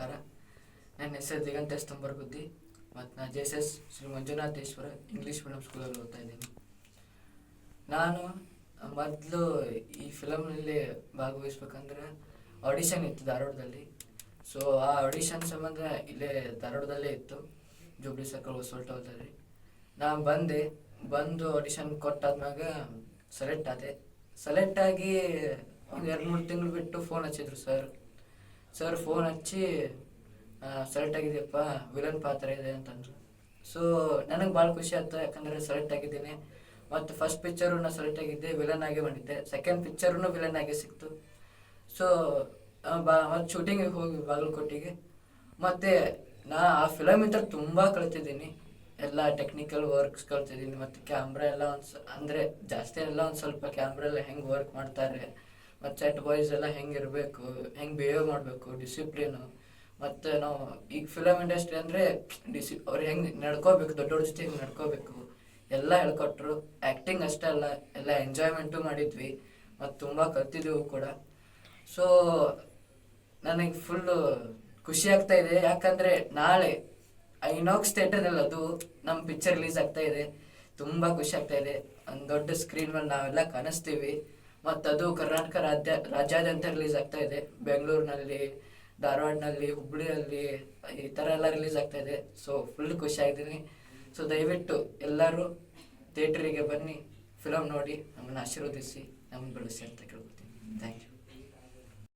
ನಮಸ್ಕಾರ. ನನ್ನ ಹೆಸರು ದಿಗಂತೇಶ್ ತಂಬರ್ಗುದ್ದಿ. ಮತ್ತು ನಾನು J S S Shri Manjunatheshwara English medium ಸ್ಕೂಲಲ್ಲಿ ಓದ್ತಾ ಇದ್ದೀನಿ. ನಾನು ಮೊದಲು ಈ ಫಿಲಮ್ನಲ್ಲಿ ಭಾಗವಹಿಸ್ಬೇಕಂದ್ರೆ ಆಡಿಷನ್ ಇತ್ತು ಧಾರವಾಡದಲ್ಲಿ. ಸೊ ಆ ಆಡಿಷನ್ ಸಂಬಂಧ ಇಲ್ಲೇ ಧಾರವಾಡದಲ್ಲೇ ಇತ್ತು. ಜೂಬ್ಲಿ ಸರ್ಕಲ್ ಹೊಸೋಲ್ಟೋದಲ್ಲಿ ನಾನು ಬಂದೆ, ಬಂದು ಆಡಿಷನ್ ಕೊಟ್ಟಾದ್ಮ್ಯಾಗ ಸೆಲೆಕ್ಟ್ ಆದೆ. ಸೆಲೆಕ್ಟ್ ಆಗಿ ಒಂದು ಎರಡು ಮೂರು ತಿಂಗಳು ಬಿಟ್ಟು ಫೋನ್ ಹಚ್ಚಿದ್ರು ಸರ್ ಸರ್ ಫೋನ್ ಹಚ್ಚಿ ಸೆಲೆಕ್ಟ್ ಆಗಿದೆಯಪ್ಪ ವಿಲನ್ ಪಾತ್ರ ಇದೆ ಅಂತಂದ್ರು. ಸೊ ನನಗೆ ಭಾಳ ಖುಷಿ ಆಯ್ತು ಯಾಕಂದರೆ ಸೆಲೆಕ್ಟ್ ಆಗಿದ್ದೀನಿ. ಮತ್ತು ಫಸ್ಟ್ ಪಿಕ್ಚರು ನಾನು ಸೆಲೆಕ್ಟ್ ಆಗಿದ್ದೆ ವಿಲನ್ ಆಗಿ ಬಂದಿದ್ದೆ. ಸೆಕೆಂಡ್ ಪಿಕ್ಚರೂ ವಿಲನ್ ಆಗಿ ಸಿಕ್ತು. ಸೊ ಬಾ, ಮತ್ತು ಶೂಟಿಂಗಿಗೆ ಹೋಗಿ ಬಾಗಲಕೋಟೆಗೆ. ಮತ್ತು ನಾ ಆ ಫಿಲಮ್ ಇಂದ ತುಂಬ ಕಲ್ತಿದ್ದೀನಿ ಎಲ್ಲ ಟೆಕ್ನಿಕಲ್ ವರ್ಕ್ಸ್ ಕಲ್ತಿದ್ದೀನಿ ಮತ್ತು ಕ್ಯಾಮ್ರಾ ಎಲ್ಲ ಒಂದು ಅಂದರೆ ಜಾಸ್ತಿ ಎಲ್ಲ ಒಂದು ಸ್ವಲ್ಪ ಕ್ಯಾಮ್ರಾ ಎಲ್ಲ ಹೆಂಗೆ ವರ್ಕ್ ಮಾಡ್ತಾರೆ. ಮತ್ತು ಸೆಟ್ ಬಾಯ್ಸ್ ಎಲ್ಲ ಹೆಂಗೆ ಇರಬೇಕು, ಹೆಂಗೆ ಬಿಹೇವ್ ಮಾಡಬೇಕು ಡಿಸಿಪ್ಲಿನು ಮತ್ತು ನಾವು ಈಗ ಫಿಲಮ್ ಇಂಡಸ್ಟ್ರಿ ಅಂದರೆ ಡಿಸಿ ಅವ್ರು ಹೆಂಗೆ ನಡ್ಕೋಬೇಕು ದೊಡ್ಡ ಜೊತೆ ಹೆಂಗೆ ನಡ್ಕೋಬೇಕು, ಎಲ್ಲ ಹೇಳ್ಕೊಟ್ರು. ಆ್ಯಕ್ಟಿಂಗ್ ಅಷ್ಟೇ ಅಲ್ಲ, ಎಲ್ಲ ಎಂಜಾಯ್ಮೆಂಟು ಮಾಡಿದ್ವಿ. ಮತ್ತು ತುಂಬ ಕಲ್ತಿದ್ದೆವು ಕೂಡ. ಸೊ ನನಗೆ ಫುಲ್ಲು ಖುಷಿ ಆಗ್ತಾ ಇದೆ. ಯಾಕಂದರೆ ನಾಳೆ ಐನಾಕ್ಸ್ ಥಿಯೇಟರ್ನಲ್ಲಿ ಅದು ನಮ್ಮ ಪಿಕ್ಚರ್ ರಿಲೀಸ್ ಆಗ್ತಾ ಇದೆ. ತುಂಬ ಖುಷಿ ಆಗ್ತಾ ಇದೆ. ಒಂದು ದೊಡ್ಡ ಸ್ಕ್ರೀನ್ ಮೇಲೆ ನಾವೆಲ್ಲ ಕಾಣಿಸ್ತೀವಿ. ಮತ್ತು ಅದು ಕರ್ನಾಟಕ ರಾಜ್ಯ, ರಾಜ್ಯಾದ್ಯಂತ ರಿಲೀಸ್ ಆಗ್ತಾ ಇದೆ. ಬೆಂಗಳೂರಿನಲ್ಲಿ, ಧಾರವಾಡನಲ್ಲಿ ಹುಬ್ಬಳ್ಳಿಯಲ್ಲಿ ಈ ಥರ ಎಲ್ಲ ರಿಲೀಸ್ ಆಗ್ತಾ ಇದೆ. ಸೊ ಫುಲ್ ಖುಷಿ ಆಗಿದ್ದೀನಿ. ಸೊ ದಯವಿಟ್ಟು ಎಲ್ಲರೂ ಥಿಯೇಟರಿಗೆ ಬನ್ನಿ ಫಿಲಮ್ ನೋಡಿ, ನಮ್ಮನ್ನು ಆಶೀರ್ವದಿಸಿ, ನಮ್ಮನ್ನು ಬೆಳೆಸಿ ಅಂತ ಕೇಳ್ಕೊತೀನಿ ಥ್ಯಾಂಕ್ ಯು